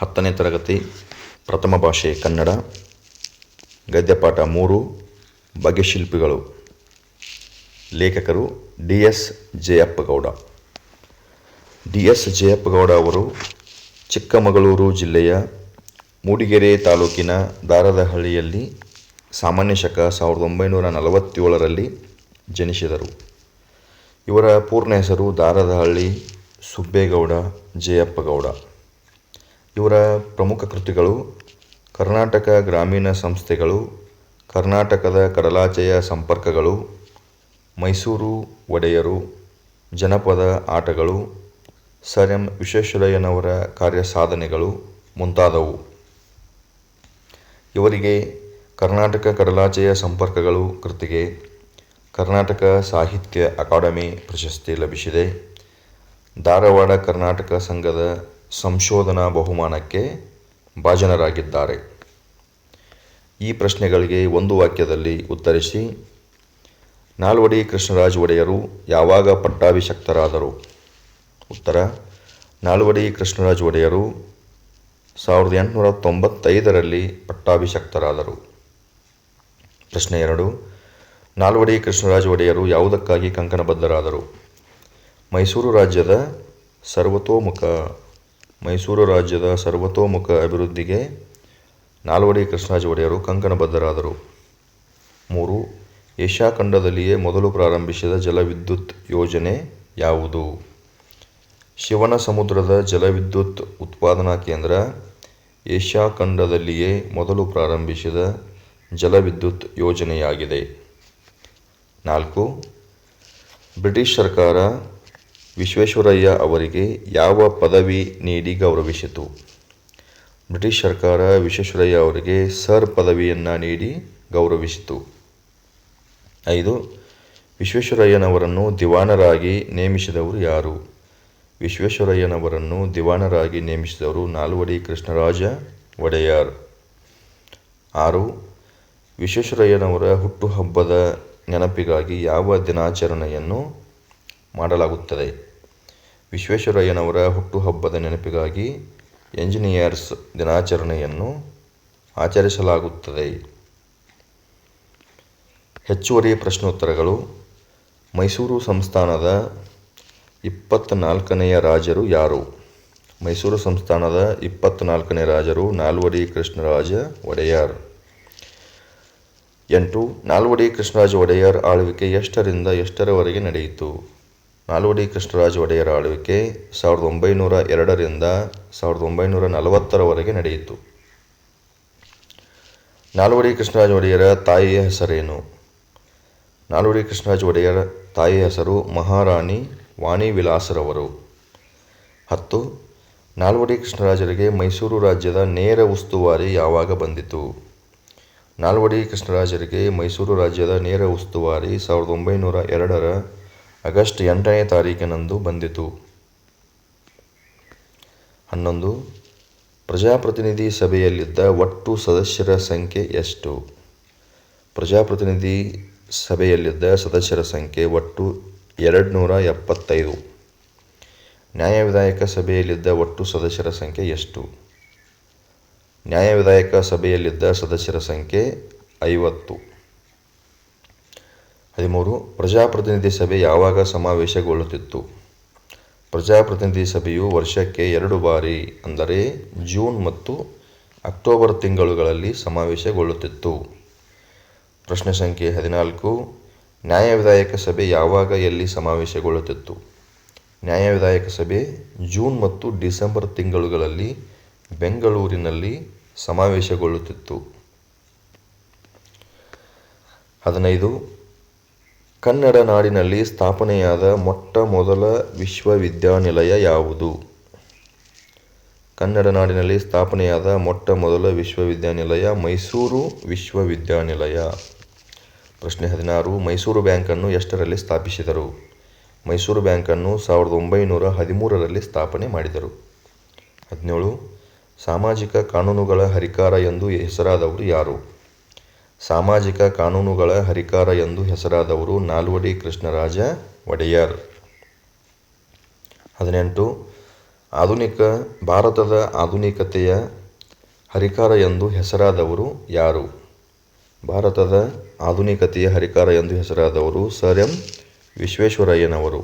ಹತ್ತನೇ ತರಗತಿ ಪ್ರಥಮ ಭಾಷೆ ಕನ್ನಡ, ಗದ್ಯಪಾಠ ಮೂರು ಬಗೆಶಿಲ್ಪಿಗಳು ಲೇಖಕರು D S Jayappagowda. D S Jayappagowda ಅವರು ಚಿಕ್ಕಮಗಳೂರು ಜಿಲ್ಲೆಯ ಮೂಡಿಗೆರೆ ತಾಲೂಕಿನ ದಾರದಹಳ್ಳಿಯಲ್ಲಿ ಸಾಮಾನ್ಯ ಶಕ ಸಾವಿರದ ಒಂಬೈನೂರ ನಲವತ್ತೇಳರಲ್ಲಿ ಜನಿಸಿದರು. ಇವರ ಪೂರ್ಣ ಹೆಸರು ದಾರದಹಳ್ಳಿ ಸುಬ್ಬೇಗೌಡ ಜಯಪ್ಪ ಗೌಡ ಇವರ ಪ್ರಮುಖ ಕೃತಿಗಳು ಕರ್ನಾಟಕ ಗ್ರಾಮೀಣ ಸಂಸ್ಥೆಗಳು, ಕರ್ನಾಟಕದ ಕಡಲಾಚೆಯ ಸಂಪರ್ಕಗಳು, ಮೈಸೂರು ಒಡೆಯರು, ಜನಪದ ಆಟಗಳು, ಸರ್ ಎಂ ವಿಶ್ವೇಶ್ವರಯ್ಯನವರ ಕಾರ್ಯಸಾಧನೆಗಳು ಮುಂತಾದವು. ಇವರಿಗೆ ಕರ್ನಾಟಕ ಕಡಲಾಚೆಯ ಸಂಪರ್ಕಗಳು ಕೃತಿಗೆ ಕರ್ನಾಟಕ ಸಾಹಿತ್ಯ ಅಕಾಡೆಮಿ ಪ್ರಶಸ್ತಿ ಲಭಿಸಿದೆ. ಧಾರವಾಡ ಕರ್ನಾಟಕ ಸಂಘದ ಸಂಶೋಧನಾ ಬಹುಮಾನಕ್ಕೆ ಭಾಜನರಾಗಿದ್ದಾರೆ. ಈ ಪ್ರಶ್ನೆಗಳಿಗೆ ಒಂದು ವಾಕ್ಯದಲ್ಲಿ ಉತ್ತರಿಸಿ, ನಾಲ್ವಡಿ ಕೃಷ್ಣರಾಜ ಒಡೆಯರು ಯಾವಾಗ ಪಟ್ಟಾಭಿಷಕ್ತರಾದರು? ಉತ್ತರ, ನಾಲ್ವಡಿ ಕೃಷ್ಣರಾಜ ಒಡೆಯರು ಸಾವಿರದ ಎಂಟುನೂರ ತೊಂಬತ್ತೈದರಲ್ಲಿ ಪಟ್ಟಾಭಿಷಕ್ತರಾದರು. ಪ್ರಶ್ನೆ ಎರಡು, ನಾಲ್ವಡಿ ಕೃಷ್ಣರಾಜ ಒಡೆಯರು ಯಾವುದಕ್ಕಾಗಿ ಕಂಕಣಬದ್ಧರಾದರು? ಮೈಸೂರು ರಾಜ್ಯದ ಸರ್ವತೋಮುಖ ಮೈಸೂರು ರಾಜ್ಯದ ಸರ್ವತೋಮುಖ ಅಭಿವೃದ್ಧಿಗೆ ನಾಲ್ವಡಿ ಕೃಷ್ಣಾಜ ಒಡೆಯರು ಕಂಕಣಬದ್ಧರಾದರು. ಮೂರು, ಏಷ್ಯಾ ಖಂಡದಲ್ಲಿಯೇ ಮೊದಲು ಪ್ರಾರಂಭಿಸಿದ ಜಲವಿದ್ಯುತ್ ಯೋಜನೆ ಯಾವುದು? ಶಿವನ ಸಮುದ್ರದ ಜಲವಿದ್ಯುತ್ ಉತ್ಪಾದನಾ ಕೇಂದ್ರ, ಏಷ್ಯಾ ಖಂಡದಲ್ಲಿಯೇ ಮೊದಲು ಪ್ರಾರಂಭಿಸಿದ ಜಲವಿದ್ಯುತ್ ಯೋಜನೆಯಾಗಿದೆ. ನಾಲ್ಕು, ಬ್ರಿಟಿಷ್ ಸರ್ಕಾರ ವಿಶ್ವೇಶ್ವರಯ್ಯ ಅವರಿಗೆ ಯಾವ ಪದವಿ ನೀಡಿ ಗೌರವಿಸಿತು? ಬ್ರಿಟಿಷ್ ಸರ್ಕಾರ ವಿಶ್ವೇಶ್ವರಯ್ಯ ಅವರಿಗೆ ಸರ್ ಪದವಿಯನ್ನು ನೀಡಿ ಗೌರವಿಸಿತು. ಐದು, ವಿಶ್ವೇಶ್ವರಯ್ಯನವರನ್ನು ದಿವಾನರಾಗಿ ನೇಮಿಸಿದವರು ಯಾರು? ವಿಶ್ವೇಶ್ವರಯ್ಯನವರನ್ನು ದಿವಾನರಾಗಿ ನೇಮಿಸಿದವರು ನಾಲ್ವಡಿ ಕೃಷ್ಣರಾಜ ಒಡೆಯರ್. ಆರು, ವಿಶ್ವೇಶ್ವರಯ್ಯನವರ ಹುಟ್ಟುಹಬ್ಬದ ನೆನಪಿಗಾಗಿ ಯಾವ ದಿನಾಚರಣೆಯನ್ನು ಮಾಡಲಾಗುತ್ತದೆ? ವಿಶ್ವೇಶ್ವರಯ್ಯನವರ ಹುಟ್ಟುಹಬ್ಬದ ನೆನಪಿಗಾಗಿ ಎಂಜಿನಿಯರ್ಸ್ ದಿನಾಚರಣೆಯನ್ನು ಆಚರಿಸಲಾಗುತ್ತದೆ. ಹೆಚ್ಚುವರಿ ಪ್ರಶ್ನೋತ್ತರಗಳು. ಮೈಸೂರು ಸಂಸ್ಥಾನದ ಇಪ್ಪತ್ತ್ನಾಲ್ಕನೆಯ ರಾಜರು ಯಾರು? ಮೈಸೂರು ಸಂಸ್ಥಾನದ ಇಪ್ಪತ್ತ್ನಾಲ್ಕನೇ ರಾಜರು ನಾಲ್ವಡಿ ಕೃಷ್ಣರಾಜ ಒಡೆಯರ್. ಎಂಟು, ನಾಲ್ವಡಿ ಕೃಷ್ಣರಾಜ ಒಡೆಯರ್ ಆಳ್ವಿಕೆ ಎಷ್ಟರಿಂದ ಎಷ್ಟರವರೆಗೆ ನಡೆಯಿತು? ನಾಲ್ವಡಿ ಕೃಷ್ಣರಾಜ ಒಡೆಯರ ಆಳ್ವಿಕೆ ಸಾವಿರದ ಒಂಬೈನೂರ ಎರಡರಿಂದ ಸಾವಿರದ ಒಂಬೈನೂರ ನಲವತ್ತರವರೆಗೆ ನಡೆಯಿತು. ನಾಲ್ವಡಿ ಕೃಷ್ಣರಾಜ ಒಡೆಯರ ತಾಯಿಯ ಹೆಸರೇನು? ನಾಲ್ವಡಿ ಕೃಷ್ಣರಾಜ ಒಡೆಯರ ತಾಯಿಯ ಹೆಸರು ಮಹಾರಾಣಿ ವಾಣಿ ವಿಲಾಸರವರು ಹತ್ತು ನಾಲ್ವಡಿ ಕೃಷ್ಣರಾಜರಿಗೆ ಮೈಸೂರು ರಾಜ್ಯದ ನೇರ ಉಸ್ತುವಾರಿ ಯಾವಾಗ ಬಂದಿತು? ನಾಲ್ವಡಿ ಕೃಷ್ಣರಾಜರಿಗೆ ಮೈಸೂರು ರಾಜ್ಯದ ನೇರ ಉಸ್ತುವಾರಿ ಸಾವಿರದ ಒಂಬೈನೂರ ಎರಡರ ಆಗಸ್ಟ್ ಎಂಟನೇ ತಾರೀಕಿನಂದು ಬಂದಿತು. ಹನ್ನೊಂದು, ಪ್ರಜಾಪ್ರತಿನಿಧಿ ಸಭೆಯಲ್ಲಿದ್ದ ಒಟ್ಟು ಸದಸ್ಯರ ಸಂಖ್ಯೆ ಎಷ್ಟು? ಪ್ರಜಾಪ್ರತಿನಿಧಿ ಸಭೆಯಲ್ಲಿದ್ದ ಸದಸ್ಯರ ಸಂಖ್ಯೆ ಒಟ್ಟು ಎರಡು ನೂರ ಎಪ್ಪತ್ತೈದು ನ್ಯಾಯವಿಧಾಯಕ ಸಭೆಯಲ್ಲಿದ್ದ ಒಟ್ಟು ಸದಸ್ಯರ ಸಂಖ್ಯೆ ಎಷ್ಟು? ನ್ಯಾಯವಿಧಾಯಕ ಸಭೆಯಲ್ಲಿದ್ದ ಸದಸ್ಯರ ಸಂಖ್ಯೆ ಐವತ್ತು. ಹದಿಮೂರು, ಪ್ರಜಾಪ್ರತಿನಿಧಿ ಸಭೆ ಯಾವಾಗ ಸಮಾವೇಶಗೊಳ್ಳುತ್ತಿತ್ತು? ಪ್ರಜಾಪ್ರತಿನಿಧಿ ಸಭೆಯು ವರ್ಷಕ್ಕೆ ಎರಡು ಬಾರಿ, ಅಂದರೆ ಜೂನ್ ಮತ್ತು ಅಕ್ಟೋಬರ್ ತಿಂಗಳುಗಳಲ್ಲಿ ಸಮಾವೇಶಗೊಳ್ಳುತ್ತಿತ್ತು. ಪ್ರಶ್ನೆ ಸಂಖ್ಯೆ ಹದಿನಾಲ್ಕು ನ್ಯಾಯವಿಧಾಯಕ ಸಭೆ ಯಾವಾಗ ಎಲ್ಲಿ ಸಮಾವೇಶಗೊಳ್ಳುತ್ತಿತ್ತು? ನ್ಯಾಯವಿಧಾಯಕ ಸಭೆ ಜೂನ್ ಮತ್ತು ಡಿಸೆಂಬರ್ ತಿಂಗಳುಗಳಲ್ಲಿ ಬೆಂಗಳೂರಿನಲ್ಲಿ ಸಮಾವೇಶಗೊಳ್ಳುತ್ತಿತ್ತು. ಹದಿನೈದು ಕನ್ನಡ ನಾಡಿನಲ್ಲಿ ಸ್ಥಾಪನೆಯಾದ ಮೊಟ್ಟ ಮೊದಲ ವಿಶ್ವವಿದ್ಯಾನಿಲಯ ಯಾವುದು? ಕನ್ನಡ ನಾಡಿನಲ್ಲಿ ಸ್ಥಾಪನೆಯಾದ ಮೊಟ್ಟ ಮೊದಲ ವಿಶ್ವವಿದ್ಯಾನಿಲಯ ಮೈಸೂರು ವಿಶ್ವವಿದ್ಯಾನಿಲಯ. ಪ್ರಶ್ನೆ ಹದಿನಾರು, ಮೈಸೂರು ಬ್ಯಾಂಕನ್ನು ಎಷ್ಟರಲ್ಲಿ ಸ್ಥಾಪಿಸಿದರು? ಮೈಸೂರು ಬ್ಯಾಂಕನ್ನು ಸಾವಿರದ ಒಂಬೈನೂರ ಹದಿಮೂರರಲ್ಲಿ ಸ್ಥಾಪನೆ ಮಾಡಿದರು. ಹದಿನೇಳು, ಸಾಮಾಜಿಕ ಕಾನೂನುಗಳ ಹರಿಕಾರ ಎಂದು ಹೆಸರಾದವರು ಯಾರು? ಸಾಮಾಜಿಕ ಕಾನೂನುಗಳ ಹರಿಕಾರ ಎಂದು ಹೆಸರಾದವರು ನಾಲ್ವಡಿ ಕೃಷ್ಣರಾಜ ಒಡೆಯರ್. ಹದಿನೆಂಟು, ಆಧುನಿಕ ಭಾರತದ ಆಧುನಿಕತೆಯ ಹರಿಕಾರ ಎಂದು ಹೆಸರಾದವರು ಯಾರು? ಭಾರತದ ಆಧುನಿಕತೆಯ ಹರಿಕಾರ ಎಂದು ಹೆಸರಾದವರು ಸರ್ ಎಂ ವಿಶ್ವೇಶ್ವರಯ್ಯನವರು.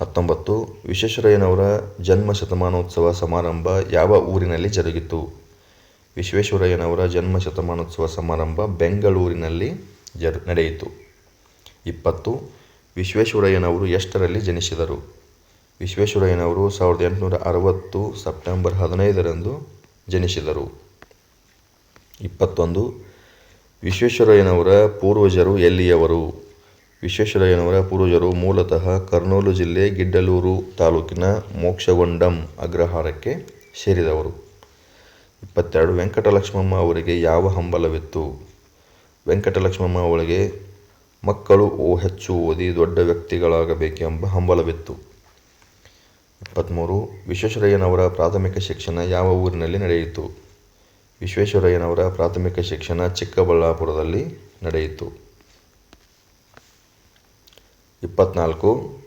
ಹತ್ತೊಂಬತ್ತು, ವಿಶ್ವೇಶ್ವರಯ್ಯನವರ ಜನ್ಮ ಶತಮಾನೋತ್ಸವ ಸಮಾರಂಭ ಯಾವ ಊರಿನಲ್ಲಿ ಜರುಗಿತು? ವಿಶ್ವೇಶ್ವರಯ್ಯನವರ ಜನ್ಮ ಶತಮಾನೋತ್ಸವ ಸಮಾರಂಭ ಬೆಂಗಳೂರಿನಲ್ಲಿ ಜರ್, ನಡೆಯಿತು. ಇಪ್ಪತ್ತು, ವಿಶ್ವೇಶ್ವರಯ್ಯನವರು ಎಷ್ಟರಲ್ಲಿ ಜನಿಸಿದರು? ವಿಶ್ವೇಶ್ವರಯ್ಯನವರು ಸಾವಿರದ ಎಂಟುನೂರ ಅರವತ್ತು ಸೆಪ್ಟೆಂಬರ್ ಹದಿನೈದರಂದು ಜನಿಸಿದರು. ಇಪ್ಪತ್ತೊಂದು, ವಿಶ್ವೇಶ್ವರಯ್ಯನವರ ಪೂರ್ವಜರು ಎಲ್ಲಿಯವರು? ವಿಶ್ವೇಶ್ವರಯ್ಯನವರ ಪೂರ್ವಜರು ಮೂಲತಃ ಕರ್ನೂಲು ಜಿಲ್ಲೆ ಗಿಡ್ಡಲೂರು ತಾಲೂಕಿನ ಮೋಕ್ಷಗೊಂಡಂ ಅಗ್ರಹಾರಕ್ಕೆ ಸೇರಿದವರು. ಇಪ್ಪತ್ತೆರಡು ವೆಂಕಟಲಕ್ಷ್ಮಮ್ಮ ಅವರಿಗೆ ಯಾವ ಹಂಬಲವಿತ್ತು? ವೆಂಕಟಲಕ್ಷ್ಮಮ್ಮ ಅವಳಿಗೆ, ಮಕ್ಕಳು ಓ ಹೆಚ್ಚು ಓದಿ ದೊಡ್ಡ ವ್ಯಕ್ತಿಗಳಾಗಬೇಕೆಂಬ ಹಂಬಲವಿತ್ತು. ಇಪ್ಪತ್ತ್ಮೂರು ವಿಶ್ವೇಶ್ವರಯ್ಯನವರ ಪ್ರಾಥಮಿಕ ಶಿಕ್ಷಣ ಯಾವ ಊರಿನಲ್ಲಿ ನಡೆಯಿತು? ವಿಶ್ವೇಶ್ವರಯ್ಯನವರ ಪ್ರಾಥಮಿಕ ಶಿಕ್ಷಣ ಚಿಕ್ಕಬಳ್ಳಾಪುರದಲ್ಲಿ ನಡೆಯಿತು. ಇಪ್ಪತ್ನಾಲ್ಕು,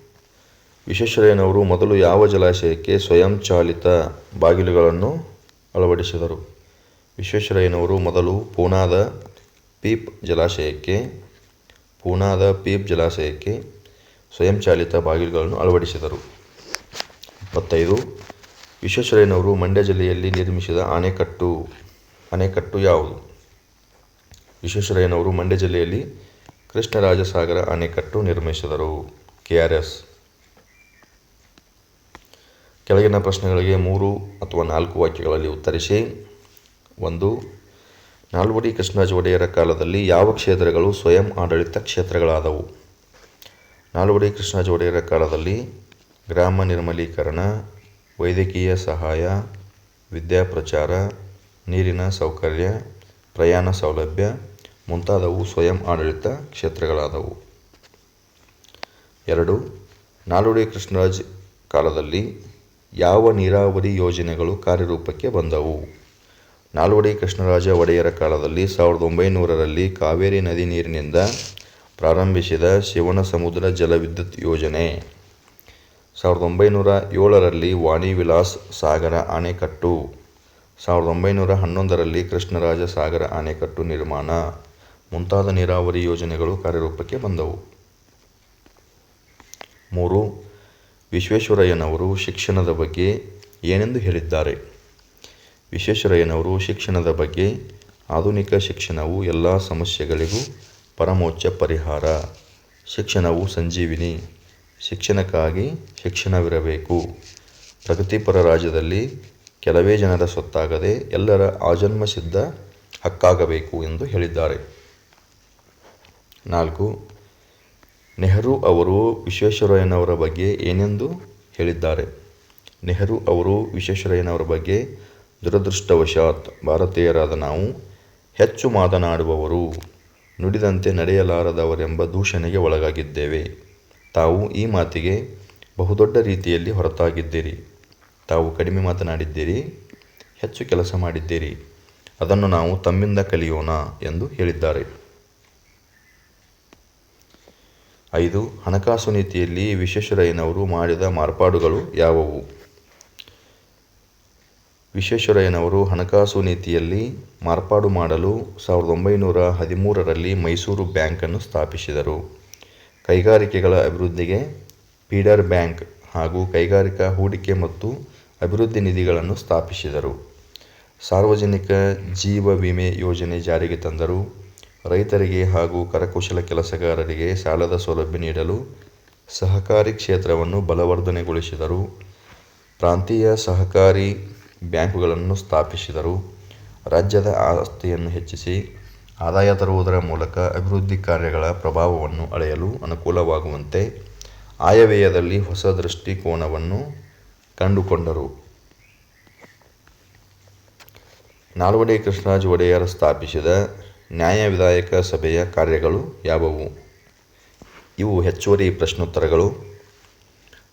ವಿಶ್ವೇಶ್ವರಯ್ಯನವರು ಮೊದಲು ಯಾವ ಜಲಾಶಯಕ್ಕೆ ಸ್ವಯಂಚಾಲಿತ ಬಾಗಿಲುಗಳನ್ನು ಅಳವಡಿಸಿದರು. ವಿಶ್ವೇಶ್ವರಯ್ಯನವರು ಮೊದಲು ಪೂನಾದ ಪೀಪ್ ಜಲಾಶಯಕ್ಕೆ, ಪೂನಾದ ಪೀಪ್ ಜಲಾಶಯಕ್ಕೆ ಸ್ವಯಂಚಾಲಿತ ಬಾಗಿಲುಗಳನ್ನು ಅಳವಡಿಸಿದರು. ಇಪ್ಪತ್ತೈದು, ವಿಶ್ವೇಶ್ವರಯ್ಯನವರು ಮಂಡ್ಯ ಜಿಲ್ಲೆಯಲ್ಲಿ ನಿರ್ಮಿಸಿದ ಅಣೆಕಟ್ಟು ಅಣೆಕಟ್ಟು ಯಾವುದು? ವಿಶ್ವೇಶ್ವರಯ್ಯನವರು ಮಂಡ್ಯ ಜಿಲ್ಲೆಯಲ್ಲಿ ಕೃಷ್ಣರಾಜಸಾಗರ ಅಣೆಕಟ್ಟು ನಿರ್ಮಿಸಿದರು. K R S. ಕೆಳಗಿನ ಪ್ರಶ್ನೆಗಳಿಗೆ ಮೂರು ಅಥವಾ ನಾಲ್ಕು ವಾಕ್ಯಗಳಲ್ಲಿ ಉತ್ತರಿಸಿ. ಒಂದು, ನಾಲ್ವಡಿ ಕೃಷ್ಣರಾಜ ಒಡೆಯರ ಕಾಲದಲ್ಲಿ ಯಾವ ಕ್ಷೇತ್ರಗಳು ಸ್ವಯಂ ಆಡಳಿತ ಕ್ಷೇತ್ರಗಳಾದವು? ನಾಲ್ವಡಿ ಕೃಷ್ಣರಾಜ ಒಡೆಯರ ಕಾಲದಲ್ಲಿ ಗ್ರಾಮ ನಿರ್ಮಲೀಕರಣ, ವೈದ್ಯಕೀಯ ಸಹಾಯ ವಿದ್ಯಾಪ್ರಚಾರ ನೀರಿನ ಸೌಕರ್ಯ, ಪ್ರಯಾಣ ಸೌಲಭ್ಯ ಮುಂತಾದವು ಸ್ವಯಂ ಆಡಳಿತ ಕ್ಷೇತ್ರಗಳಾದವು. ಎರಡು, ನಾಲ್ವಡಿ ಕೃಷ್ಣರಾಜ್ ಕಾಲದಲ್ಲಿ ಯಾವ ನೀರಾವರಿ ಯೋಜನೆಗಳು ಕಾರ್ಯರೂಪಕ್ಕೆ ಬಂದವು? ನಾಲ್ವಡಿ ಕೃಷ್ಣರಾಜ ಒಡೆಯರ ಕಾಲದಲ್ಲಿ ಸಾವಿರದ ಒಂಬೈನೂರರಲ್ಲಿ ಕಾವೇರಿ ನದಿ ನೀರಿನಿಂದ ಪ್ರಾರಂಭಿಸಿದ ಶಿವನ ಸಮುದ್ರ ಜಲವಿದ್ಯುತ್ ಯೋಜನೆ. ಸಾವಿರದ ಒಂಬೈನೂರ ಏಳರಲ್ಲಿ ವಾಣಿ ವಿಲಾಸ್ ಸಾಗರ ಅಣೆಕಟ್ಟು ಸಾವಿರದ ಒಂಬೈನೂರ ಹನ್ನೊಂದರಲ್ಲಿ ಕೃಷ್ಣರಾಜ ಸಾಗರ ಅಣೆಕಟ್ಟು ನಿರ್ಮಾಣ. ಮುಂತಾದ ನೀರಾವರಿ ಯೋಜನೆಗಳು ಕಾರ್ಯರೂಪಕ್ಕೆ ಬಂದವು. ಮೂರು ವಿಶ್ವೇಶ್ವರಯ್ಯನವರು ಶಿಕ್ಷಣದ ಬಗ್ಗೆ ಏನೆಂದು ಹೇಳಿದ್ದಾರೆ? ವಿಶ್ವೇಶ್ವರಯ್ಯನವರು ಶಿಕ್ಷಣದ ಬಗ್ಗೆ ಆಧುನಿಕ ಶಿಕ್ಷಣವು ಎಲ್ಲ ಸಮಸ್ಯೆಗಳಿಗೂ ಪರಮೋಚ್ಚ ಪರಿಹಾರ. ಶಿಕ್ಷಣವು ಸಂಜೀವಿನಿ. ಶಿಕ್ಷಣಕ್ಕಾಗಿ ಶಿಕ್ಷಣವಿರಬೇಕು. ಪ್ರಗತಿಪರ ರಾಜ್ಯದಲ್ಲಿ ಕೆಲವೇ ಜನರ ಸೊತ್ತಾಗದೆ ಎಲ್ಲರ ಆಜನ್ಮಸಿದ್ಧ ಹಕ್ಕಾಗಬೇಕು ಎಂದು ಹೇಳಿದ್ದಾರೆ. ನಾಲ್ಕು ನೆಹರು ಅವರು ವಿಶ್ವೇಶ್ವರಯ್ಯನವರ ಬಗ್ಗೆ ಏನೆಂದು ಹೇಳಿದ್ದಾರೆ? ನೆಹರು ಅವರು ವಿಶ್ವೇಶ್ವರಯ್ಯನವರ ಬಗ್ಗೆ ದುರದೃಷ್ಟವಶಾತ್ ಭಾರತೀಯರಾದ ನಾವು ಹೆಚ್ಚು ಮಾತನಾಡುವವರು. ನುಡಿದಂತೆ ನಡೆಯಲಾರದವರೆಂಬ ದೂಷಣೆಗೆ ಒಳಗಾಗಿದ್ದೇವೆ. ತಾವು ಈ ಮಾತಿಗೆ ಬಹುದೊಡ್ಡ ರೀತಿಯಲ್ಲಿ ಹೊರತಾಗಿದ್ದೀರಿ. ತಾವು ಕಡಿಮೆ ಮಾತನಾಡಿದ್ದೀರಿ, ಹೆಚ್ಚು ಕೆಲಸ ಮಾಡಿದ್ದೀರಿ. ಅದನ್ನು ನಾವು ತಮ್ಮಿಂದ ಕಲಿಯೋಣ ಎಂದು ಹೇಳಿದ್ದಾರೆ. ಐದು, ಹಣಕಾಸು ನೀತಿಯಲ್ಲಿ ವಿಶ್ವೇಶ್ವರಯ್ಯನವರು ಮಾಡಿದ ಮಾರ್ಪಾಡುಗಳು ಯಾವುವು? ವಿಶ್ವೇಶ್ವರಯ್ಯನವರು ಹಣಕಾಸು ನೀತಿಯಲ್ಲಿ ಮಾರ್ಪಾಡು ಮಾಡಲು ಸಾವಿರದ ಒಂಬೈನೂರ ಹದಿಮೂರರಲ್ಲಿ ಮೈಸೂರು ಬ್ಯಾಂಕನ್ನು ಸ್ಥಾಪಿಸಿದರು. ಕೈಗಾರಿಕೆಗಳ ಅಭಿವೃದ್ಧಿಗೆ ಪೀಡರ್ ಬ್ಯಾಂಕ್ ಹಾಗೂ ಕೈಗಾರಿಕಾ ಹೂಡಿಕೆ ಮತ್ತು ಅಭಿವೃದ್ಧಿ ನಿಧಿಗಳನ್ನು ಸ್ಥಾಪಿಸಿದರು. ಸಾರ್ವಜನಿಕ ಜೀವ ವಿಮೆ ಯೋಜನೆ ಜಾರಿಗೆ ತಂದರು. ರೈತರಿಗೆ ಹಾಗೂ ಕರಕುಶಲ ಕೆಲಸಗಾರರಿಗೆ ಸಾಲದ ಸೌಲಭ್ಯ ನೀಡಲು ಸಹಕಾರಿ ಕ್ಷೇತ್ರವನ್ನು ಬಲವರ್ಧನೆಗೊಳಿಸಿದರು. ಪ್ರಾಂತೀಯ ಸಹಕಾರಿ ಬ್ಯಾಂಕುಗಳನ್ನು ಸ್ಥಾಪಿಸಿದರು. ರಾಜ್ಯದ ಆಸ್ತಿಯನ್ನು ಹೆಚ್ಚಿಸಿ ಆದಾಯ ತರುವುದರ ಮೂಲಕ ಅಭಿವೃದ್ಧಿ ಕಾರ್ಯಗಳ ಪ್ರಭಾವವನ್ನು ಅಳೆಯಲು ಅನುಕೂಲವಾಗುವಂತೆ ಆಯವ್ಯಯದಲ್ಲಿ ಹೊಸ ದೃಷ್ಟಿಕೋನವನ್ನು ಕಂಡುಕೊಂಡರು. ನಾಲ್ವಡಿ ಕೃಷ್ಣರಾಜ ಒಡೆಯರ್ ಸ್ಥಾಪಿಸಿದ ನ್ಯಾಯ ವಿಧಾಯಕ ಸಭೆಯ ಕಾರ್ಯಗಳು ಯಾವುವು? ಇವು ಹೆಚ್ಚುವರಿ ಪ್ರಶ್ನೋತ್ತರಗಳು.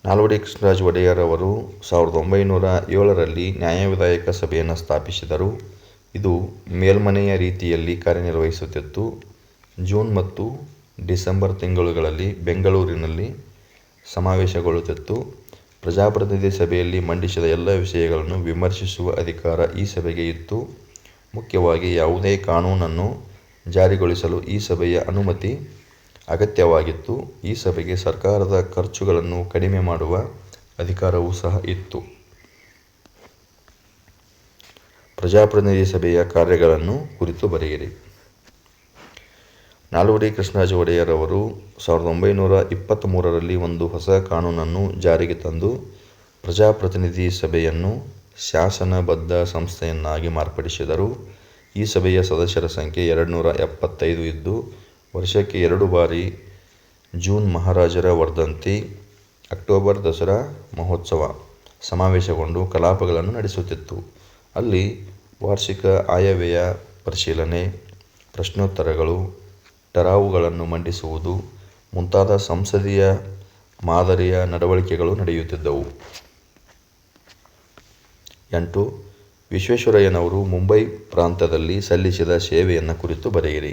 ನಾಲ್ವಡಿ ಕೃಷ್ಣರಾಜ ಒಡೆಯರ್ ಅವರು ಸಾವಿರದ ಒಂಬೈನೂರ ಏಳರಲ್ಲಿ ನ್ಯಾಯ ವಿಧಾಯಕ ಸಭೆಯನ್ನು ಸ್ಥಾಪಿಸಿದರು. ಇದು ಮೇಲ್ಮನೆಯ ರೀತಿಯಲ್ಲಿ ಕಾರ್ಯನಿರ್ವಹಿಸುತ್ತಿತ್ತು. ಜೂನ್ ಮತ್ತು ಡಿಸೆಂಬರ್ ತಿಂಗಳುಗಳಲ್ಲಿ ಬೆಂಗಳೂರಿನಲ್ಲಿ ಸಮಾವೇಶಗೊಳ್ಳುತ್ತಿತ್ತು. ಪ್ರಜಾಪ್ರತಿನಿಧಿ ಸಭೆಯಲ್ಲಿ ಮಂಡಿಸಿದ ಎಲ್ಲ ವಿಷಯಗಳನ್ನು ವಿಮರ್ಶಿಸುವ ಅಧಿಕಾರ ಈ ಸಭೆಗೆ ಇತ್ತು. ಮುಖ್ಯವಾಗಿ ಯಾವುದೇ ಕಾನೂನನ್ನು ಜಾರಿಗೊಳಿಸಲು ಈ ಸಭೆಯ ಅನುಮತಿ ಅಗತ್ಯವಾಗಿತ್ತು. ಈ ಸಭೆಗೆ ಸರ್ಕಾರದ ಖರ್ಚುಗಳನ್ನು ಕಡಿಮೆ ಮಾಡುವ ಅಧಿಕಾರವೂ ಸಹ ಇತ್ತು. ಪ್ರಜಾಪ್ರತಿನಿಧಿ ಸಭೆಯ ಕಾರ್ಯಗಳನ್ನು ಕುರಿತು ಬರೆಯಿರಿ. ನಾಲ್ವಡಿ ಕೃಷ್ಣರಾಜ ಒಡೆಯರ್ ಅವರು ಸಾವಿರದ ಇಪ್ಪತ್ತ್ ಮೂರರಲ್ಲಿ ಒಂದು ಹೊಸ ಕಾನೂನನ್ನು ಜಾರಿಗೆ ತಂದು ಪ್ರಜಾಪ್ರತಿನಿಧಿ ಸಭೆಯನ್ನು ಶಾಸನಬದ್ಧ ಸಂಸ್ಥೆಯನ್ನಾಗಿ ಮಾರ್ಪಡಿಸಿದರು. ಈ ಸಭೆಯ ಸದಸ್ಯರ ಸಂಖ್ಯೆ ಎರಡುನೂರ ಎಪ್ಪತ್ತೈದು ಇದ್ದು, ವರ್ಷಕ್ಕೆ ಎರಡು ಬಾರಿ ಜೂನ್ ಮಹಾರಾಜರ ವರ್ಧಂತಿ, ಅಕ್ಟೋಬರ್ ದಸರಾ ಮಹೋತ್ಸವ ಸಮಾವೇಶಗೊಂಡು ಕಲಾಪಗಳನ್ನು ನಡೆಸುತ್ತಿತ್ತು. ಅಲ್ಲಿ ವಾರ್ಷಿಕ ಆಯವ್ಯಯ ಪರಿಶೀಲನೆ, ಪ್ರಶ್ನೋತ್ತರಗಳು, ಟರಾವುಗಳನ್ನು ಮಂಡಿಸುವುದು ಮುಂತಾದ ಸಂಸದೀಯ ಮಾದರಿಯ ನಡವಳಿಕೆಗಳು ನಡೆಯುತ್ತಿದ್ದವು. ಎಂಟು. ವಿಶ್ವೇಶ್ವರಯ್ಯನವರು ಮುಂಬೈ ಪ್ರಾಂತದಲ್ಲಿ ಸಲ್ಲಿಸಿದ ಸೇವೆಯನ್ನು ಕುರಿತು ಬರೆಯಿರಿ.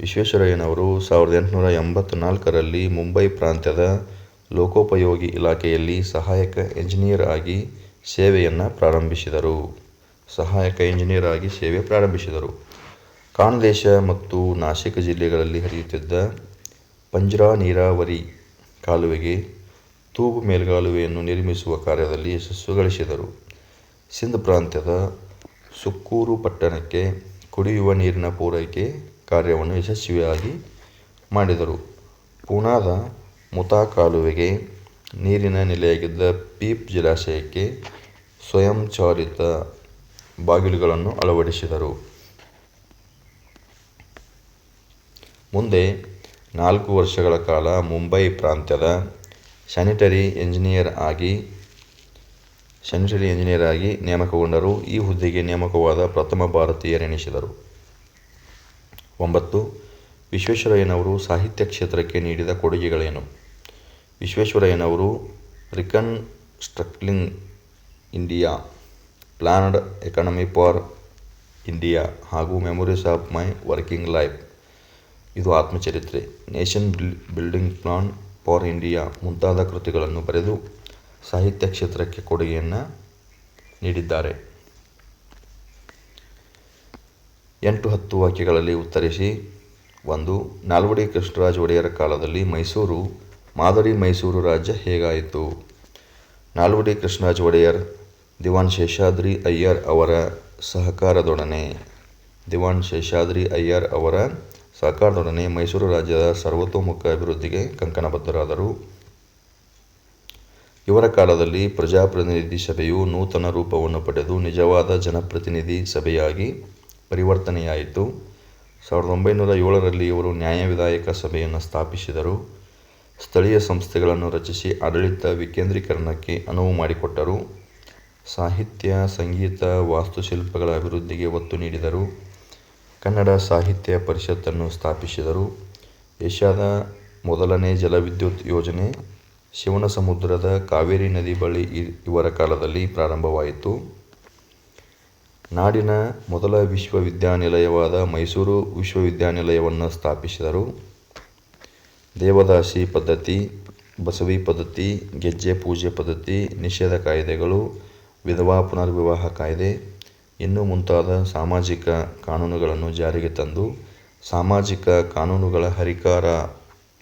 ವಿಶ್ವೇಶ್ವರಯ್ಯನವರು ಸಾವಿರದ ಎಂಟುನೂರ ಎಂಬತ್ನಾಲ್ಕರಲ್ಲಿ ಮುಂಬೈ ಪ್ರಾಂತ್ಯದ ಲೋಕೋಪಯೋಗಿ ಇಲಾಖೆಯಲ್ಲಿ ಸಹಾಯಕ ಎಂಜಿನಿಯರ್ ಆಗಿ ಸೇವೆಯನ್ನು ಪ್ರಾರಂಭಿಸಿದರು. ಸಹಾಯಕ ಎಂಜಿನಿಯರ್ ಆಗಿ ಸೇವೆ ಪ್ರಾರಂಭಿಸಿದರು. ಖಾನ್ದೇಶ ಮತ್ತು ನಾಸಿಕ್ ಜಿಲ್ಲೆಗಳಲ್ಲಿ ಹರಿಯುತ್ತಿದ್ದ ಪಂಜ್ರಾ ನೀರಾವರಿ ಕಾಲುವೆಗೆ ತೂಬು ಮೇಲ್ಗಾಲುವೆಯನ್ನು ನಿರ್ಮಿಸುವ ಕಾರ್ಯದಲ್ಲಿ ಯಶಸ್ಸು ಗಳಿಸಿದರು. ಸಿಂಧ್ ಪ್ರಾಂತ್ಯದ ಸುಕ್ಕೂರು ಪಟ್ಟಣಕ್ಕೆ ಕುಡಿಯುವ ನೀರಿನ ಪೂರೈಕೆ ಕಾರ್ಯವನ್ನು ಯಶಸ್ವಿಯಾಗಿ ಮಾಡಿದರು. ಪೂನಾದ ಮುತಾ ಕಾಲುವೆಗೆ ನೀರಿನ ನೆಲೆಯಾಗಿದ್ದ ಪೀಪ್ ಜಲಾಶಯಕ್ಕೆ ಸ್ವಯಂಚಾಲಿತ ಬಾಗಿಲುಗಳನ್ನು ಅಳವಡಿಸಿದರು. ಮುಂದೆ ನಾಲ್ಕು ವರ್ಷಗಳ ಕಾಲ ಮುಂಬೈ ಪ್ರಾಂತ್ಯದ ಸ್ಯಾನಿಟರಿ ಎಂಜಿನಿಯರ್ ಆಗಿ ನೇಮಕಗೊಂಡರು. ಈ ಹುದ್ದೆಗೆ ನೇಮಕವಾದ ಪ್ರಥಮ ಭಾರತೀಯರೆನಿಸಿದರು. ಒಂಬತ್ತು. ವಿಶ್ವೇಶ್ವರಯ್ಯನವರು ಸಾಹಿತ್ಯ ಕ್ಷೇತ್ರಕ್ಕೆ ನೀಡಿದ ಕೊಡುಗೆಗಳೇನು? ವಿಶ್ವೇಶ್ವರಯ್ಯನವರು reconstructing India, planned economy for India ಹಾಗೂ memories of my working life ಇದು ಆತ್ಮಚರಿತ್ರೆ, nation building plan for India ಮುಂತಾದ ಕೃತಿಗಳನ್ನು ಬರೆದು ಸಾಹಿತ್ಯ ಕ್ಷೇತ್ರಕ್ಕೆ ಕೊಡುಗೆಯನ್ನು ನೀಡಿದ್ದಾರೆ. ಎಂಟು ಹತ್ತು ವಾಕ್ಯಗಳಲ್ಲಿ ಉತ್ತರಿಸಿ. ಒಂದು. ನಾಲ್ವಡಿ ಕೃಷ್ಣರಾಜ ಒಡೆಯರ ಕಾಲದಲ್ಲಿ ಮೈಸೂರು, ಮಾದರಿ ಮೈಸೂರು ರಾಜ್ಯ ಹೇಗಾಯಿತು? ನಾಲ್ವಡಿ ಕೃಷ್ಣರಾಜ ಒಡೆಯರ್, ದಿವಾನ್ ಶೇಷಾದ್ರಿ ಅಯ್ಯರ್ ಅವರ ಸಹಕಾರದೊಡನೆ, ದಿವಾನ್ ಶೇಷಾದ್ರಿ ಅಯ್ಯರ್ ಅವರ ಸಹಕಾರದೊಡನೆ ಮೈಸೂರು ರಾಜ್ಯದ ಸರ್ವತೋಮುಖ ಅಭಿವೃದ್ಧಿಗೆ ಕಂಕಣಬದ್ಧರಾದರು. ಇವರ ಕಾಲದಲ್ಲಿ ಪ್ರಜಾಪ್ರತಿನಿಧಿ ಸಭೆಯು ನೂತನ ರೂಪವನ್ನು ಪಡೆದು ನಿಜವಾದ ಜನಪ್ರತಿನಿಧಿ ಸಭೆಯಾಗಿ ಪರಿವರ್ತನೆಯಾಯಿತು. ಸಾವಿರದ ಒಂಬೈನೂರ ಏಳರಲ್ಲಿ ಇವರು ನ್ಯಾಯವಿಧಾಯಕ ಸಭೆಯನ್ನು ಸ್ಥಾಪಿಸಿದರು. ಸ್ಥಳೀಯ ಸಂಸ್ಥೆಗಳನ್ನು ರಚಿಸಿ ಆಡಳಿತ ವಿಕೇಂದ್ರೀಕರಣಕ್ಕೆ ಅನುವು ಮಾಡಿಕೊಟ್ಟರು. ಸಾಹಿತ್ಯ, ಸಂಗೀತ, ವಾಸ್ತುಶಿಲ್ಪಗಳ ಅಭಿವೃದ್ಧಿಗೆ ಒತ್ತು ನೀಡಿದರು. ಕನ್ನಡ ಸಾಹಿತ್ಯ ಪರಿಷತ್ತನ್ನು ಸ್ಥಾಪಿಸಿದರು. ಏಷ್ಯಾದ ಮೊದಲನೇ ಜಲವಿದ್ಯುತ್ ಯೋಜನೆ ಶಿವನಸಮುದ್ರದ ಕಾವೇರಿ ನದಿ ಬಳಿ ಇವರ ಕಾಲದಲ್ಲಿ ಪ್ರಾರಂಭವಾಯಿತು. ನಾಡಿನ ಮೊದಲ ವಿಶ್ವವಿದ್ಯಾನಿಲಯವಾದ ಮೈಸೂರು ವಿಶ್ವವಿದ್ಯಾನಿಲಯವನ್ನು ಸ್ಥಾಪಿಸಿದರು. ದೇವದಾಸಿ ಪದ್ಧತಿ, ಬಸವಿ ಪದ್ಧತಿ, ಗೆಜ್ಜೆ ಪೂಜೆ ಪದ್ಧತಿ ನಿಷೇಧ ಕಾಯ್ದೆಗಳು, ವಿಧವಾ ಪುನರ್ವಿವಾಹ ಕಾಯ್ದೆ ಇನ್ನೂ ಮುಂತಾದ ಸಾಮಾಜಿಕ ಕಾನೂನುಗಳನ್ನು ಜಾರಿಗೆ ತಂದು ಸಾಮಾಜಿಕ ಕಾನೂನುಗಳ ಹರಿಕಾರ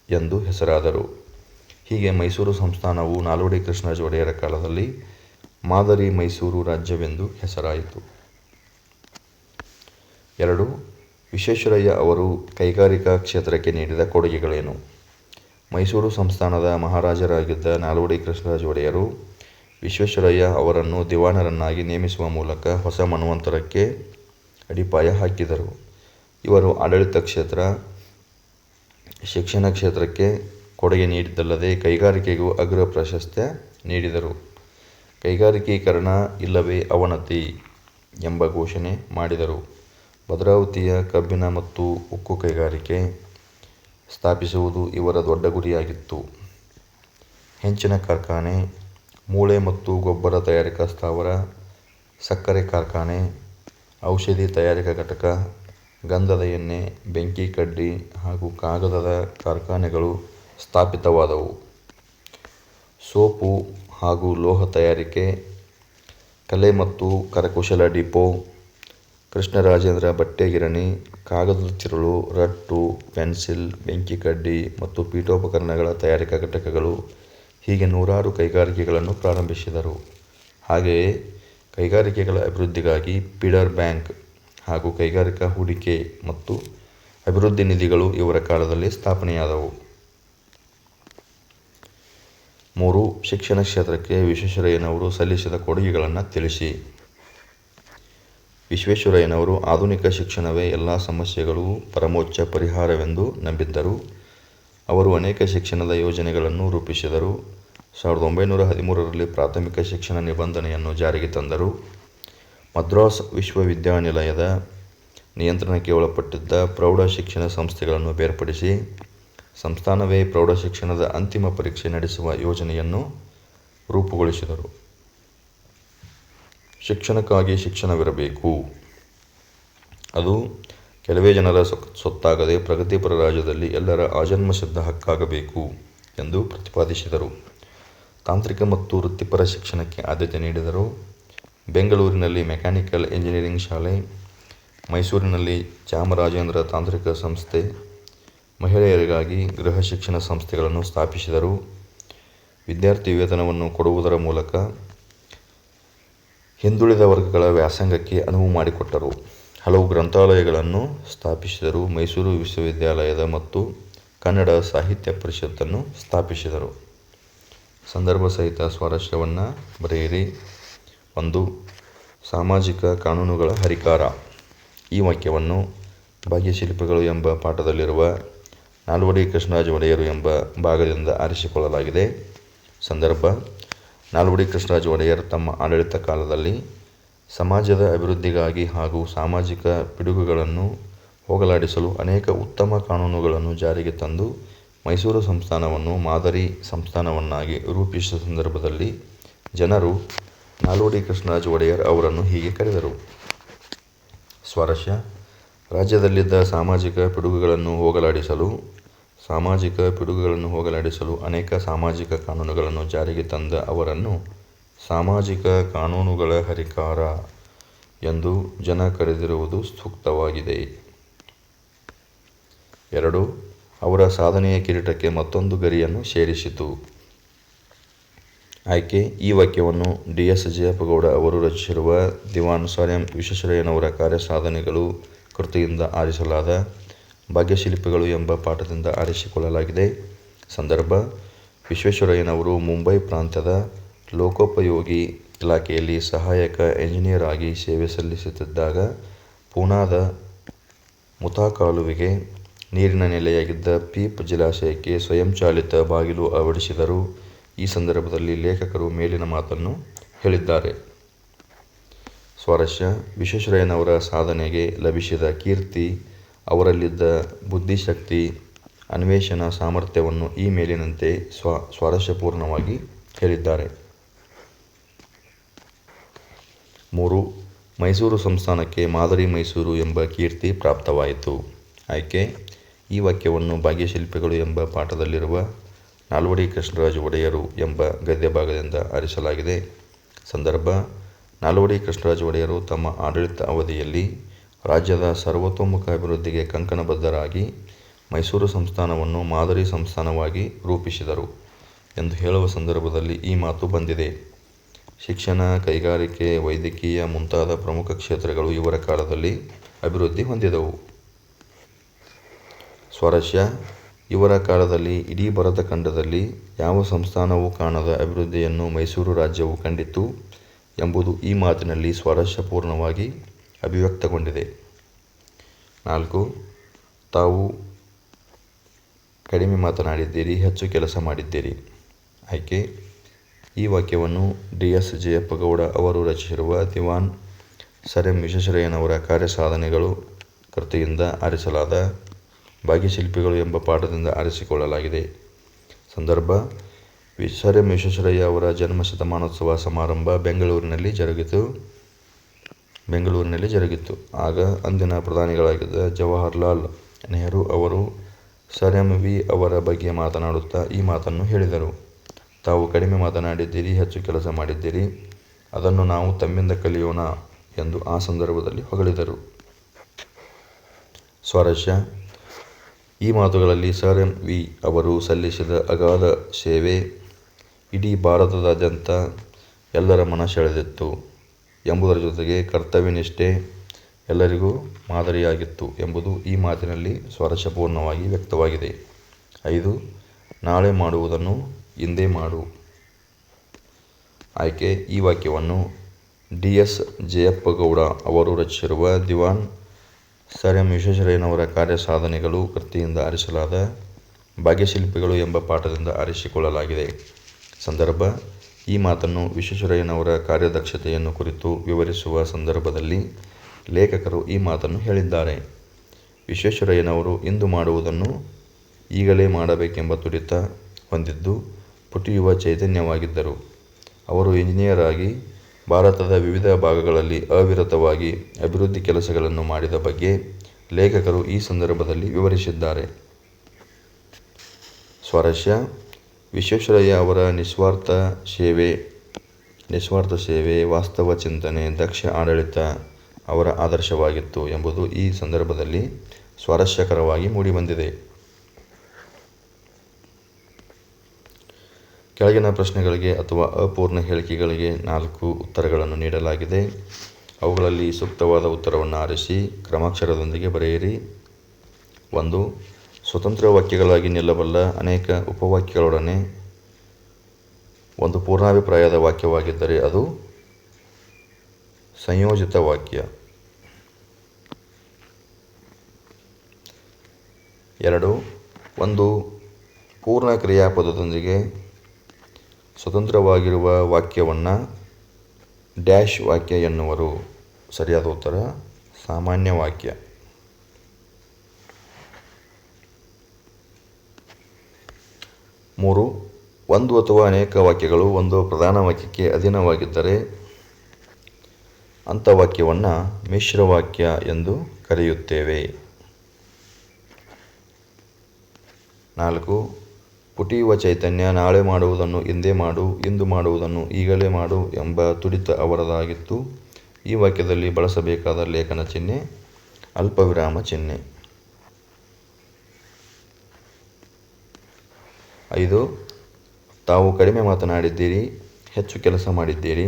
ಎಂದು ಹೆಸರಾದರು. ಹೀಗೆ ಮೈಸೂರು ಸಂಸ್ಥಾನವು ನಾಲ್ವಡಿ ಕೃಷ್ಣರಾಜ ಒಡೆಯರ ಕಾಲದಲ್ಲಿ ಮಾದರಿ ಮೈಸೂರು ರಾಜ್ಯವೆಂದು ಹೆಸರಾಯಿತು. ಎರಡು. ವಿಶ್ವೇಶ್ವರಯ್ಯ ಅವರು ಕೈಗಾರಿಕಾ ಕ್ಷೇತ್ರಕ್ಕೆ ನೀಡಿದ ಕೊಡುಗೆಗಳೇನು? ಮೈಸೂರು ಸಂಸ್ಥಾನದ ಮಹಾರಾಜರಾಗಿದ್ದ ನಾಲ್ವಡಿ ಕೃಷ್ಣರಾಜ ಒಡೆಯರು ವಿಶ್ವೇಶ್ವರಯ್ಯ ಅವರನ್ನು ದಿವಾನರನ್ನಾಗಿ ನೇಮಿಸುವ ಮೂಲಕ ಹೊಸ ಮನ್ವಂತರಕ್ಕೆ ಅಡಿಪಾಯ ಹಾಕಿದರು. ಇವರು ಆಡಳಿತ ಕ್ಷೇತ್ರ, ಶಿಕ್ಷಣ ಕ್ಷೇತ್ರಕ್ಕೆ ಕೊಡುಗೆ ನೀಡಿದ್ದಲ್ಲದೆ ಕೈಗಾರಿಕೆಗೂ ಅಗ್ರ ಪ್ರಾಶಸ್ತ್ಯ ನೀಡಿದರು. ಕೈಗಾರಿಕೀಕರಣ ಇಲ್ಲವೇ ಅವನತಿ ಎಂಬ ಘೋಷಣೆ ಮಾಡಿದರು. ಭದ್ರಾವತಿಯ ಕಬ್ಬಿನ ಮತ್ತು ಉಕ್ಕು ಕೈಗಾರಿಕೆ ಸ್ಥಾಪಿಸುವುದು ಇವರ ದೊಡ್ಡ ಗುರಿಯಾಗಿತ್ತು. ಹೆಂಚಿನ ಕಾರ್ಖಾನೆ, ಮೂಳೆ ಮತ್ತು ಗೊಬ್ಬರ ತಯಾರಿಕಾ ಸ್ಥಾವರ, ಸಕ್ಕರೆ ಕಾರ್ಖಾನೆ, ಔಷಧಿ ತಯಾರಿಕಾ ಘಟಕ, ಗಂಧದ ಎಣ್ಣೆ, ಬೆಂಕಿ ಕಡ್ಡಿ ಹಾಗೂ ಕಾಗದದ ಕಾರ್ಖಾನೆಗಳು ಸ್ಥಾಪಿತವಾದವು. ಸೋಪು ಹಾಗೂ ಲೋಹ ತಯಾರಿಕೆ, ಕಲೆ ಮತ್ತು ಕರಕುಶಲ ಡಿಪೋ, ಕೃಷ್ಣರಾಜೇಂದ್ರ ಬಟ್ಟೆ ಗಿರಣಿ ಕಾಗದದ ತಿರುಳು, ರಟ್ಟು, ಪೆನ್ಸಿಲ್, ಬೆಂಕಿ ಕಡ್ಡಿ ಮತ್ತು ಪೀಠೋಪಕರಣಗಳ ತಯಾರಿಕಾ ಘಟಕಗಳು ಹೀಗೆ ನೂರಾರು ಕೈಗಾರಿಕೆಗಳನ್ನು ಪ್ರಾರಂಭಿಸಿದರು ಹಾಗೆಯೇ ಕೈಗಾರಿಕೆಗಳ ಅಭಿವೃದ್ಧಿಗಾಗಿ ಪಿಡರ್ ಬ್ಯಾಂಕ್ ಹಾಗೂ ಕೈಗಾರಿಕಾ ಹೂಡಿಕೆ ಮತ್ತು ಅಭಿವೃದ್ಧಿ ನಿಧಿಗಳು ಇವರ ಕಾಲದಲ್ಲಿ ಸ್ಥಾಪನೆಯಾದವು ಮೂರು, ಶಿಕ್ಷಣ ಕ್ಷೇತ್ರಕ್ಕೆ ವಿಶ್ವೇಶ್ವರಯ್ಯನವರು ಸಲ್ಲಿಸಿದ ಕೊಡುಗೆಗಳನ್ನು ತಿಳಿಸಿ. ವಿಶ್ವೇಶ್ವರಯ್ಯನವರು ಆಧುನಿಕ ಶಿಕ್ಷಣವೇ ಎಲ್ಲ ಸಮಸ್ಯೆಗಳು ಪರಮೋಚ್ಚ ಪರಿಹಾರವೆಂದು ನಂಬಿದ್ದರು. ಅವರು ಅನೇಕ ಶಿಕ್ಷಣದ ಯೋಜನೆಗಳನ್ನು ರೂಪಿಸಿದರು. ಸಾವಿರದ ಒಂಬೈನೂರ ಹದಿಮೂರರಲ್ಲಿ ಪ್ರಾಥಮಿಕ ಶಿಕ್ಷಣ ನಿಬಂಧನೆಯನ್ನು ಜಾರಿಗೆ ತಂದರು. ಮದ್ರಾಸ್ ವಿಶ್ವವಿದ್ಯಾನಿಲಯದ ನಿಯಂತ್ರಣಕ್ಕೆ ಒಳಪಟ್ಟಿದ್ದ ಪ್ರೌಢ ಶಿಕ್ಷಣ ಸಂಸ್ಥೆಗಳನ್ನು ಬೇರ್ಪಡಿಸಿ ಸಂಸ್ಥಾನವೇ ಪ್ರೌಢಶಿಕ್ಷಣದ ಅಂತಿಮ ಪರೀಕ್ಷೆ ನಡೆಸುವ ಯೋಜನೆಯನ್ನು ರೂಪುಗೊಳಿಸಿದರು. ಶಿಕ್ಷಣಕ್ಕಾಗಿ ಶಿಕ್ಷಣವಿರಬೇಕು. ಅದು ಕೆಲವೇ ಜನರ ಸೊತ್ತಾಗದೆ ಪ್ರಗತಿಪರ ರಾಜ್ಯದಲ್ಲಿ ಎಲ್ಲರ ಆಜನ್ಮಸಿದ್ಧ ಹಕ್ಕಾಗಬೇಕು ಎಂದು ಪ್ರತಿಪಾದಿಸಿದರು. ತಾಂತ್ರಿಕ ಮತ್ತು ವೃತ್ತಿಪರ ಶಿಕ್ಷಣಕ್ಕೆ ಆದ್ಯತೆ ನೀಡಿದರು. ಬೆಂಗಳೂರಿನಲ್ಲಿ ಮೆಕ್ಯಾನಿಕಲ್ ಇಂಜಿನಿಯರಿಂಗ್ ಶಾಲೆ, ಮೈಸೂರಿನಲ್ಲಿ ಚಾಮರಾಜೇಂದ್ರ ತಾಂತ್ರಿಕ ಸಂಸ್ಥೆ ಮಹಿಳೆಯರಿಗಾಗಿ ಗೃಹ ಶಿಕ್ಷಣ ಸಂಸ್ಥೆಗಳನ್ನು ಸ್ಥಾಪಿಸಿದರು. ವಿದ್ಯಾರ್ಥಿ ವೇತನವನ್ನು ಕೊಡುವುದರ ಮೂಲಕ ಹಿಂದುಳಿದ ವರ್ಗಗಳ ವ್ಯಾಸಂಗಕ್ಕೆ ಅನುವು ಮಾಡಿಕೊಟ್ಟರು. ಹಲವು ಗ್ರಂಥಾಲಯಗಳನ್ನು ಸ್ಥಾಪಿಸಿದರು. ಮೈಸೂರು ವಿಶ್ವವಿದ್ಯಾಲಯದ ಮತ್ತು ಕನ್ನಡ ಸಾಹಿತ್ಯ ಪರಿಷತ್ತನ್ನು ಸ್ಥಾಪಿಸಿದರು. ಸಂದರ್ಭ ಸಹಿತ ಸ್ವಾರಸ್ಯವನ್ನು ಬರೆಯಿರಿ. ಒಂದು, ಸಾಮಾಜಿಕ ಕಾನೂನುಗಳ ಹರಿಕಾರ. ಈ ವಾಕ್ಯವನ್ನು ಭಾಗ್ಯಶಿಲ್ಪಿಗಳು ಎಂಬ ಪಾಠದಲ್ಲಿರುವ ನಾಲ್ವಡಿ ಕೃಷ್ಣರಾಜ ಒಡೆಯರು ಎಂಬ ಭಾಗದಿಂದ ಆರಿಸಿಕೊಳ್ಳಲಾಗಿದೆ. ಸಂದರ್ಭ, ನಾಲ್ವಡಿ ಕೃಷ್ಣರಾಜ ಒಡೆಯರ್ ತಮ್ಮ ಆಡಳಿತ ಕಾಲದಲ್ಲಿ ಸಮಾಜದ ಅಭಿವೃದ್ಧಿಗಾಗಿ ಹಾಗೂ ಸಾಮಾಜಿಕ ಪಿಡುಗುಗಳನ್ನು ಹೋಗಲಾಡಿಸಲು ಅನೇಕ ಉತ್ತಮ ಕಾನೂನುಗಳನ್ನು ಜಾರಿಗೆ ತಂದು ಮೈಸೂರು ಸಂಸ್ಥಾನವನ್ನು ಮಾದರಿ ಸಂಸ್ಥಾನವನ್ನಾಗಿ ರೂಪಿಸಿದ ಸಂದರ್ಭದಲ್ಲಿ ಜನರು ನಾಲ್ವಡಿ ಕೃಷ್ಣರಾಜ ಒಡೆಯರ್ ಅವರನ್ನು ಹೀಗೆ ಕರೆದರು. ಸ್ವಾರಸ್ಯ, ರಾಜ್ಯದಲ್ಲಿದ್ದ ಸಾಮಾಜಿಕ ಪಿಡುಗುಗಳನ್ನು ಹೋಗಲಾಡಿಸಲು ಸಾಮಾಜಿಕ ಪಿಡುಗುಗಳನ್ನು ಹೋಗಲಾಡಿಸಲು ಅನೇಕ ಸಾಮಾಜಿಕ ಕಾನೂನುಗಳನ್ನು ಜಾರಿಗೆ ತಂದ ಅವರನ್ನು ಸಾಮಾಜಿಕ ಕಾನೂನುಗಳ ಹರಿಕಾರ ಎಂದು ಜನ ಕರೆದಿರುವುದು ಸೂಕ್ತವಾಗಿದೆ. ಎರಡು, ಅವರ ಸಾಧನೆಯ ಕಿರೀಟಕ್ಕೆ ಮತ್ತೊಂದು ಗರಿಯನ್ನು ಸೇರಿಸಿತು. ಆಯ್ಕೆ, ಈ ವಾಕ್ಯವನ್ನು ಡಿ ಎಸ್ ಜಯಪ್ಪಗೌಡ ಅವರು ರಚಿಸಿರುವ ದಿವಾನ್ ಸರ್ ಎಂ ಕಾರ್ಯ ಸಾಧನೆಗಳು ಕೃತಿಯಿಂದ ಆರಿಸಲಾದ ಭಾಗ್ಯಶಿಲ್ಪಿಗಳು ಎಂಬ ಪಾಠದಿಂದ ಆರಿಸಿಕೊಳ್ಳಲಾಗಿದೆ. ಸಂದರ್ಭ, ವಿಶ್ವೇಶ್ವರಯ್ಯನವರು ಮುಂಬೈ ಪ್ರಾಂತ್ಯದ ಲೋಕೋಪಯೋಗಿ ಇಲಾಖೆಯಲ್ಲಿ ಸಹಾಯಕ ಎಂಜಿನಿಯರ್ ಆಗಿ ಸೇವೆ ಸಲ್ಲಿಸುತ್ತಿದ್ದಾಗ ಪೂನಾದ ಮುತಾ ಕಾಲುವೆಗೆ ನೀರಿನ ನೆಲೆಯಾಗಿದ್ದ ಪೀಪ್ ಜಲಾಶಯಕ್ಕೆ ಸ್ವಯಂಚಾಲಿತ ಬಾಗಿಲು ಅಳವಡಿಸಿದರು ಈ ಸಂದರ್ಭದಲ್ಲಿ ಲೇಖಕರು ಮೇಲಿನ ಮಾತನ್ನು ಹೇಳಿದ್ದಾರೆ. ಸ್ವಾರಸ್ಯ, ವಿಶ್ವೇಶ್ವರಯ್ಯನವರ ಸಾಧನೆಗೆ ಲಭಿಸಿದ ಕೀರ್ತಿ ಅವರಲ್ಲಿದ್ದ ಬುದ್ಧಿಶಕ್ತಿ, ಅನ್ವೇಷಣಾ ಸಾಮರ್ಥ್ಯವನ್ನು ಈ ಮೇಲಿನಂತೆ ಸ್ವ, ಸ್ವಾರಸ್ಯಪೂರ್ಣವಾಗಿ ಹೇಳಿದ್ದಾರೆ. ಮೂರು, ಮೈಸೂರು ಸಂಸ್ಥಾನಕ್ಕೆ ಮಾದರಿ ಮೈಸೂರು ಎಂಬ ಕೀರ್ತಿ ಪ್ರಾಪ್ತವಾಯಿತು. ಆಯ್ಕೆ, ಈ ವಾಕ್ಯವನ್ನು ಭಾಗ್ಯಶಿಲ್ಪಿಗಳು ಎಂಬ ಪಾಠದಲ್ಲಿರುವ ನಾಲ್ವಡಿ ಕೃಷ್ಣರಾಜ ಒಡೆಯರು ಎಂಬ ಗದ್ಯ ಭಾಗದಿಂದ ಆರಿಸಲಾಗಿದೆ. ಸಂದರ್ಭ, ನಾಲ್ವಡಿ ಕೃಷ್ಣರಾಜ ಒಡೆಯರು ತಮ್ಮ ಆಡಳಿತ ಅವಧಿಯಲ್ಲಿ ರಾಜ್ಯದ ಸರ್ವತೋಮುಖ ಅಭಿವೃದ್ಧಿಗೆ ಕಂಕಣಬದ್ಧರಾಗಿ ಮೈಸೂರು ಸಂಸ್ಥಾನವನ್ನು ಮಾದರಿ ಸಂಸ್ಥಾನವಾಗಿ ರೂಪಿಸಿದರು ಎಂದು ಹೇಳುವ ಸಂದರ್ಭದಲ್ಲಿ ಈ ಮಾತು ಬಂದಿದೆ. ಶಿಕ್ಷಣ, ಕೈಗಾರಿಕೆ, ವೈದ್ಯಕೀಯ ಮುಂತಾದ ಪ್ರಮುಖ ಕ್ಷೇತ್ರಗಳು ಇವರ ಕಾಲದಲ್ಲಿ ಅಭಿವೃದ್ಧಿ ಹೊಂದಿದವು. ಸ್ವರಸ್ಯ ಇವರ ಕಾಲದಲ್ಲಿ ಇಡೀ ಭರತ ಖಂಡದಲ್ಲಿ ಯಾವ ಸಂಸ್ಥಾನವೂ ಕಾಣದ ಅಭಿವೃದ್ಧಿಯನ್ನು ಮೈಸೂರು ರಾಜ್ಯವು ಕಂಡಿತು ಎಂಬುದು ಈ ಮಾತಿನಲ್ಲಿ ಸ್ವಾರಸ್ಯಪೂರ್ಣವಾಗಿ ಅಭಿವ್ಯಕ್ತಗೊಂಡಿದೆ. ನಾಲ್ಕು, ತಾವು ಕಡಿಮೆ ಮಾತನಾಡಿದ್ದೀರಿ, ಹೆಚ್ಚು ಕೆಲಸ ಮಾಡಿದ್ದೀರಿ. ಆಯ್ಕೆ, ಈ ವಾಕ್ಯವನ್ನು ಡಿ ಎಸ್ ಜಯಪ್ಪಗೌಡ ಅವರು ರಚಿಸಿರುವ ದಿವಾನ್ ಸರ್ ಎಂ ವಿಶ್ವೇಶ್ವರಯ್ಯನವರ ಕಾರ್ಯಸಾಧನೆಗಳು ಕೃತಿಯಿಂದ ಆರಿಸಲಾದ ಭಾಗ್ಯಶಿಲ್ಪಿಗಳು ಎಂಬ ಪಾಠದಿಂದ ಆರಿಸಿಕೊಳ್ಳಲಾಗಿದೆ. ಸಂದರ್ಭ, ವಿ ಸರ್ ಎಂ ವಿಶ್ವೇಶ್ವರಯ್ಯ ಅವರ ಜನ್ಮ ಶತಮಾನೋತ್ಸವ ಸಮಾರಂಭ ಬೆಂಗಳೂರಿನಲ್ಲಿ ಜರುಗಿತು. ಬೆಂಗಳೂರಿನಲ್ಲಿ ಜರುಗಿತು. ಆಗ ಅಂದಿನ ಪ್ರಧಾನಿಗಳಾಗಿದ್ದ ಜವಾಹರ್ಲಾಲ್ ನೆಹರು ಅವರು ಸರ್ ಎಂ ವಿ ಅವರ ಬಗ್ಗೆ ಮಾತನಾಡುತ್ತಾ ಈ ಮಾತನ್ನು ಹೇಳಿದರು. ತಾವು ಕಡಿಮೆ ಮಾತನಾಡಿದ್ದೀರಿ, ಹೆಚ್ಚು ಕೆಲಸ ಮಾಡಿದ್ದೀರಿ. ಅದನ್ನು ನಾವು ತಮ್ಮಿಂದ ಕಲಿಯೋಣ ಎಂದು ಆ ಸಂದರ್ಭದಲ್ಲಿ ಹೊಗಳಿದರು. ಸ್ವಾರಸ್ಯ. ಈ ಮಾತುಗಳಲ್ಲಿ ಸರ್ ಎಂ ವಿ ಅವರು ಸಲ್ಲಿಸಿದ ಅಗಾಧ ಸೇವೆ ಇಡೀ ಭಾರತದಾದ್ಯಂತ ಎಲ್ಲರ ಮನ ಸೆಳೆದಿತ್ತು ಎಂಬುದರ ಜೊತೆಗೆ ಕರ್ತವ್ಯನಿಷ್ಠೆ ಎಲ್ಲರಿಗೂ ಮಾದರಿಯಾಗಿತ್ತು ಎಂಬುದು ಈ ಮಾತಿನಲ್ಲಿ ಸ್ವಾರಸ್ಯಪೂರ್ಣವಾಗಿ ವ್ಯಕ್ತವಾಗಿದೆ. ಐದು, ನಾಳೆ ಮಾಡುವುದನ್ನು ಇಂದೇ ಮಾಡು. ಆಯ್ಕೆ, ಈ ವಾಕ್ಯವನ್ನು ಡಿ ಎಸ್ ಜಯಪ್ಪಗೌಡ ಅವರು ರಚಿಸಿರುವ ದಿವಾನ್ ಸರ್ ಎಂ ವಿಶ್ವೇಶ್ವರಯ್ಯನವರ ಕಾರ್ಯ ಸಾಧನೆಗಳು ಕೃತಿಯಿಂದ ಆರಿಸಲಾದ ಭಾಗ್ಯಶಿಲ್ಪಿಗಳು ಎಂಬ ಪಾಠದಿಂದ ಆರಿಸಿಕೊಳ್ಳಲಾಗಿದೆ. ಸಂದರ್ಭ ಈ ಮಾತನ್ನು ವಿಶ್ವೇಶ್ವರಯ್ಯನವರ ಕಾರ್ಯದಕ್ಷತೆಯನ್ನು ಕುರಿತು ವಿವರಿಸುವ ಸಂದರ್ಭದಲ್ಲಿ ಲೇಖಕರು ಈ ಮಾತನ್ನು ಹೇಳಿದ್ದಾರೆ. ವಿಶ್ವೇಶ್ವರಯ್ಯನವರು ಇಂದು ಮಾಡುವುದನ್ನು ಈಗಲೇ ಮಾಡಬೇಕೆಂಬ ತುಡಿತ ಹೊಂದಿದ್ದು ಪುಟಿಯುವ ಚೈತನ್ಯವಾಗಿದ್ದರು. ಅವರು ಇಂಜಿನಿಯರ್ ಆಗಿ ಭಾರತದ ವಿವಿಧ ಭಾಗಗಳಲ್ಲಿ ಅವಿರತವಾಗಿ ಅಭಿವೃದ್ಧಿ ಕೆಲಸಗಳನ್ನು ಮಾಡಿದ ಬಗ್ಗೆ ಲೇಖಕರು ಈ ಸಂದರ್ಭದಲ್ಲಿ ವಿವರಿಸಿದ್ದಾರೆ. ಸ್ವಾರಸ್ಯ ವಿಶ್ವೇಶ್ವರಯ್ಯ ಅವರ ನಿಸ್ವಾರ್ಥ ಸೇವೆ ನಿಸ್ವಾರ್ಥ ಸೇವೆ ವಾಸ್ತವ ಚಿಂತನೆ ದಕ್ಷ ಆಡಳಿತ ಅವರ ಆದರ್ಶವಾಗಿತ್ತು ಎಂಬುದು ಈ ಸಂದರ್ಭದಲ್ಲಿ ಸ್ವಾರಸ್ಯಕರವಾಗಿ ಮೂಡಿಬಂದಿದೆ. ಕೆಳಗಿನ ಪ್ರಶ್ನೆಗಳಿಗೆ ಅಥವಾ ಅಪೂರ್ಣ ಹೇಳಿಕೆಗಳಿಗೆ ನಾಲ್ಕು ಉತ್ತರಗಳನ್ನು ನೀಡಲಾಗಿದೆ. ಅವುಗಳಲ್ಲಿ ಸೂಕ್ತವಾದ ಉತ್ತರವನ್ನು ಆರಿಸಿ, ಕ್ರಮಾಕ್ಷರದೊಂದಿಗೆ ಬರೆಯಿರಿ. ಒಂದು ಸ್ವತಂತ್ರ ವಾಕ್ಯಗಳಾಗಿ ನಿಲ್ಲಬಲ್ಲ ಅನೇಕ ಉಪವಾಕ್ಯಗಳೊಡನೆ ಒಂದು ಪೂರ್ಣಾಭಿಪ್ರಾಯದ ವಾಕ್ಯವಾಗಿದ್ದರೆ ಅದು ಸಂಯೋಜಿತ ವಾಕ್ಯ. ಎರಡು, ಒಂದು ಪೂರ್ಣ ಕ್ರಿಯಾಪದದೊಂದಿಗೆ ಸ್ವತಂತ್ರವಾಗಿರುವ ವಾಕ್ಯವನ್ನು ಡ್ಯಾಶ್ ವಾಕ್ಯ ಎನ್ನುವರು. ಸರಿಯಾದ ಉತ್ತರ, ಸಾಮಾನ್ಯ ವಾಕ್ಯ. ಮೂರು, ಒಂದು ಅಥವಾ ಅನೇಕ ವಾಕ್ಯಗಳು ಒಂದು ಪ್ರಧಾನ ವಾಕ್ಯಕ್ಕೆ ಅಧೀನವಾಗಿದ್ದರೆ ಅಂಥ ವಾಕ್ಯವನ್ನು ಮಿಶ್ರವಾಕ್ಯ ಎಂದು ಕರೆಯುತ್ತೇವೆ. ನಾಲ್ಕು, ಪುಟಿಯುವ ಚೈತನ್ಯ ನಾಳೆ ಮಾಡುವುದನ್ನು ಇಂದೇ ಮಾಡು, ಇಂದು ಮಾಡುವುದನ್ನು ಈಗಲೇ ಮಾಡು ಎಂಬ ತುಡಿತ ಅವರದಾಗಿತ್ತು. ಈ ವಾಕ್ಯದಲ್ಲಿ ಬಳಸಬೇಕಾದ ಲೇಖನ ಚಿಹ್ನೆ ಅಲ್ಪವಿರಾಮ ಚಿಹ್ನೆ. ಐದು, ತಾವು ಕಡಿಮೆ ಮಾತನಾಡಿದ್ದೀರಿ, ಹೆಚ್ಚು ಕೆಲಸ ಮಾಡಿದ್ದೀರಿ.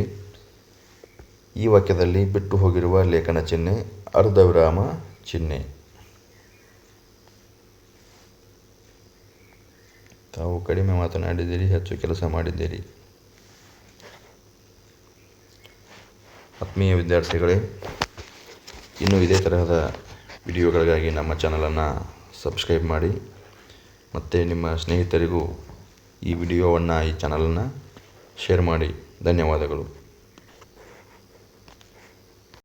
ಈ ವಾಕ್ಯದಲ್ಲಿ ಬಿಟ್ಟು ಹೋಗಿರುವ ಲೇಖನ ಚಿಹ್ನೆ, ಅರ್ಧವಿರಾಮ ಚಿಹ್ನೆ. ತಾವು ಕಡಿಮೆ ಮಾತನಾಡಿದ್ದೀರಿ, ಹೆಚ್ಚು ಕೆಲಸ ಮಾಡಿದ್ದೀರಿ. ಆತ್ಮೀಯ ವಿದ್ಯಾರ್ಥಿಗಳೇ, ಇನ್ನೂ ಇದೇ ತರಹದ ವಿಡಿಯೋಗಳಿಗಾಗಿ ನಮ್ಮ ಚಾನಲನ್ನು ಸಬ್ಸ್ಕ್ರೈಬ್ ಮಾಡಿ. ಮತ್ತು ನಿಮ್ಮ ಸ್ನೇಹಿತರಿಗೂ ಈ ವಿಡಿಯೋವನ್ನು ಈ ಚಾನಲನ್ನು ಶೇರ್ ಮಾಡಿ. ಧನ್ಯವಾದಗಳು.